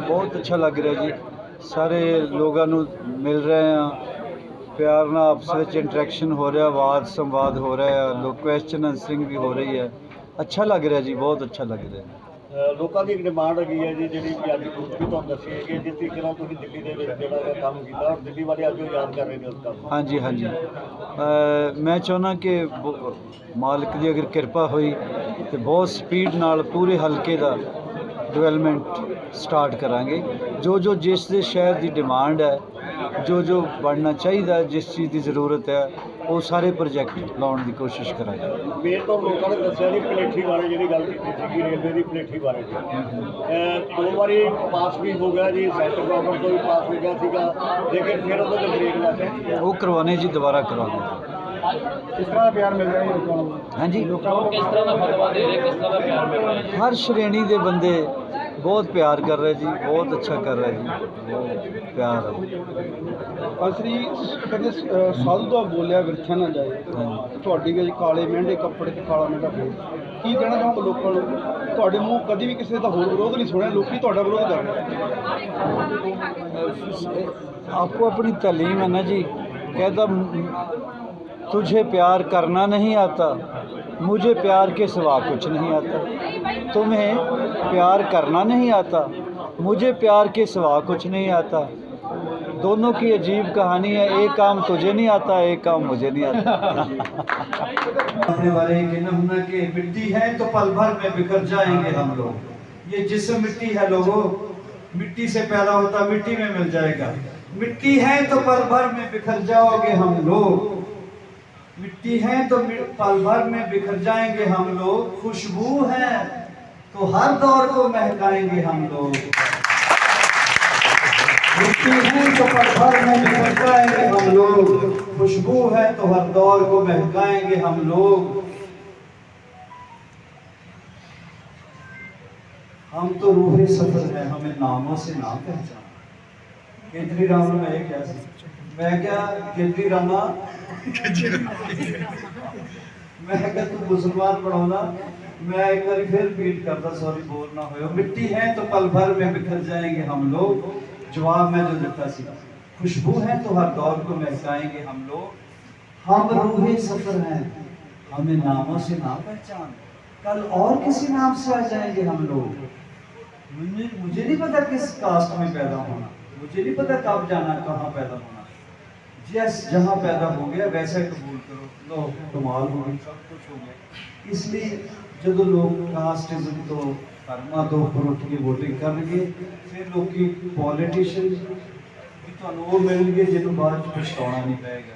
ਬਹੁਤ ਅੱਛਾ ਲੱਗ ਰਿਹਾ ਜੀ। ਸਾਰੇ ਲੋਕਾਂ ਨੂੰ ਮਿਲ ਰਹੇ ਆ ਪਿਆਰ ਨਾਲ ਆਪਸ ਵਿੱਚ ਇੰਟਰੈਕਸ਼ਨ ਹੋ ਰਿਹਾ ਵਾਦ ਸੰਵਾਦ ਹੋ ਰਿਹਾ ਹੈ। ਲੋਕ ਕੁਐਸਚਨ ਆਨਸਰਿੰਗ ਵੀ ਹੋ ਰਹੀ ਹੈ। ਅੱਛਾ ਲੱਗ ਰਿਹਾ ਜੀ ਬਹੁਤ ਅੱਛਾ ਲੱਗ ਰਿਹਾ। ਲੋਕਾਂ ਦੀ ਇੱਕ ਡਿਮਾਂਡ ਹੈਗੀ ਹੈ ਜੀ ਜਿਹੜੀ ਕਿ ਅੱਜ ਵੀ ਤੁਹਾਨੂੰ ਦੱਸੀ ਹੈ ਕਿ ਜਿਸ ਤਰੀਕੇ ਨਾਲ ਤੁਸੀਂ ਦਿੱਲੀ ਦੇ ਵਿੱਚ ਜਿਹੜਾ ਕੰਮ ਕੀਤਾ ਔਰ ਦਿੱਲੀ ਵਾਲੇ ਅੱਜ ਉਹ ਯਾਦ ਕਰ ਰਹੇ ਨੇ ਉਸ ਕੰਮ ਹਾਂਜੀ ਹਾਂਜੀ। ਮੈਂ ਚਾਹੁੰਦਾ ਕਿ ਮਾਲਕ ਦੀ ਅਗਰ ਕਿਰਪਾ ਹੋਈ ਤੇ ਬਹੁਤ ਸਪੀਡ ਨਾਲ ਪੂਰੇ ਹਲਕੇ ਦਾ ਡਿਵੈਲਪਮੈਂਟ ਸਟਾਰਟ ਕਰਾਂਗੇ। ਜੋ ਜੋ ਜਿਸ ਦੇ ਸ਼ਹਿਰ ਦੀ ਡਿਮਾਂਡ ਹੈ ਜੋ ਜੋ ਬਣਨਾ ਚਾਹੀਦਾ ਜਿਸ ਚੀਜ਼ ਦੀ ਜ਼ਰੂਰਤ ਹੈ ਉਹ ਸਾਰੇ ਪ੍ਰੋਜੈਕਟ ਲਾਉਣ ਦੀ ਕੋਸ਼ਿਸ਼ ਕਰਾਂਗੇ। ਮੇਨ ਤੋਂ ਲੋਕਾਂ ਨੇ ਦੱਸਿਆ ਜੀ ਪਲੇਠੀ ਬਾਰੇ ਜਿਹੜੀ ਗੱਲ ਕੀਤੀ ਸੀਗੀ ਰੇਲਵੇ ਦੀ ਪਲੇਠੀ ਬਾਰੇ ਦੋ ਵਾਰੀ ਪਾਸ ਵੀ ਹੋ ਗਿਆ ਜੀ ਸੈਂਟਰ ਗਵਰਨਮੈਂਟ ਤੋਂ ਵੀ ਪਾਸ ਹੋ ਗਿਆ ਸੀਗਾ ਲੇਕਿਨ ਫਿਰ ਉਹਦੇ ਤੇ ਬ੍ਰੇਕ ਲੱਗ ਗਈ ਉਹ ਕਰਵਾਉਣੇ ਜੀ ਦੁਬਾਰਾ ਕਰਵਾਉਣੇ ਕਿਸ ਤਰ੍ਹਾਂ ਲੋਕਾਂ ਨੂੰ। ਹਾਂਜੀ। ਕਿਸ ਤਰ੍ਹਾਂ ਦਾ ਫਤਵਾ ਦੇ ਰਹੇ ਕਿਸ ਤਰ੍ਹਾਂ ਦਾ ਪਿਆਰ ਮਿਲ ਰਿਹਾ ਹੈ ਹਰ ਸ਼੍ਰੇਣੀ ਦੇ ਬੰਦੇ ਬਹੁਤ ਪਿਆਰ ਕਰ ਰਹੇ ਜੀ ਬਹੁਤ ਅੱਛਾ ਕਰ ਰਹੇ ਜੀ। ਪਿਆਰ। ਅਸਰੀ ਕਹਿੰਦੇ ਸਾਧੂ ਦਾ ਬੋਲਿਆ ਵਿਰਥਿਆ ਨਾ ਜਾਏ। ਤੁਹਾਡੀ ਵੀ ਕਾਲੇ ਮਹਿੰਦੇ ਕੱਪੜੇ ਤੇ ਕਾਲਾ ਮਹਿੰਦਾ ਬੋਲ। ਕੀ ਕਹਿਣਾ ਚਾਹੋ ਲੋਕਾਂ ਨੂੰ? ਤੁਹਾਡੇ ਮੂੰਹ ਕਦੀ ਵੀ ਕਿਸੇ ਦਾ ਹੋਰ ਵਿਰੋਧ ਨਹੀਂ ਸੁਣਿਆ ਲੋਕੀ ਤੁਹਾਡਾ ਵਿਰੋਧ ਕਰਦੇ ਰਹੇ ਆਪਕੋ ਆਪਣੀ ਤਾਲੀਮ ਹੈ ਨਾ ਜੀ ਕਹਿੰਦਾ तुझे प्यार करना नहीं आता, मुझे प्यार के सिवा कुछ नहीं आता। तुम्हें प्यार करना नहीं आता, मुझे प्यार के सिवा कुछ नहीं आता। दोनों की अजीब कहानी है, एक काम तुझे नहीं आता, एक काम मुझे नहीं आता। वाले के के मिट्टी है तो पल भर में बिखर जाएँगे हम लोग। ये जिस्म मिट्टी है लोगों, मिट्टी से पैदा होता मिट्टी में मिल जाएगा। मिट्टी है तो पल भर में बिखर जाओगे हम लोग। मिट्टी है तो पल भर में बिखर जाएँगे हम लोग। खुशबू है तो हर दौर को महकाएँगे हम लोग। मिट्टी है तो पल भर में बिखर जाएँगे हम लोग। खुशबू है तो हर दौर को महकाएँगे हम लोग। हम तो रूहे सफ़र है, हमें नामों से ना पहचान। केजरी राम में ये क्या सी मैं क्या केजरी रामा? मैं क्या तू मुसलमान बनाना मैं एक बार फिर रिपीट करता सॉरी बोल हो मिट्टी है तो पल भर में बिखर जाएँगे हम लोग। जवाब मैं जो देता सी। खुशबू है तो हर दौर को महकाएँगे हम लोग। हम रूहे सफ़र हैं। हमें नामों से ना पहचान। कल और किसी नाम से आ जाएँगे हम लोग। मुझे नहीं पता किस कास्ट में पैदा होना। मुझे नहीं पता कब जाना, कहाँ पैदा होना। जिस जहाँ पैदा हो गया वैसा कबूल करो लो कमाल हो गई सब कुछ हो गया इसलिए ਜਦੋਂ ਲੋਕ ਕਾਸਟਿਜ਼ਮ ਤੋਂ ਧਰਮਾਂ ਤੋਂ ਉੱਪਰ ਉੱਠ ਕੇ VOTING ਕਰਨਗੇ ਫਿਰ ਲੋਕੀ ਪੋਲੀਟੀਸ਼ੀਅਨ ਵੀ ਤੁਹਾਨੂੰ ਉਹ ਮਿਲਣਗੇ ਜਿਹਨੂੰ ਬਾਅਦ ਚ ਪਛਤਾਉਣਾ ਨਹੀਂ ਪਏਗਾ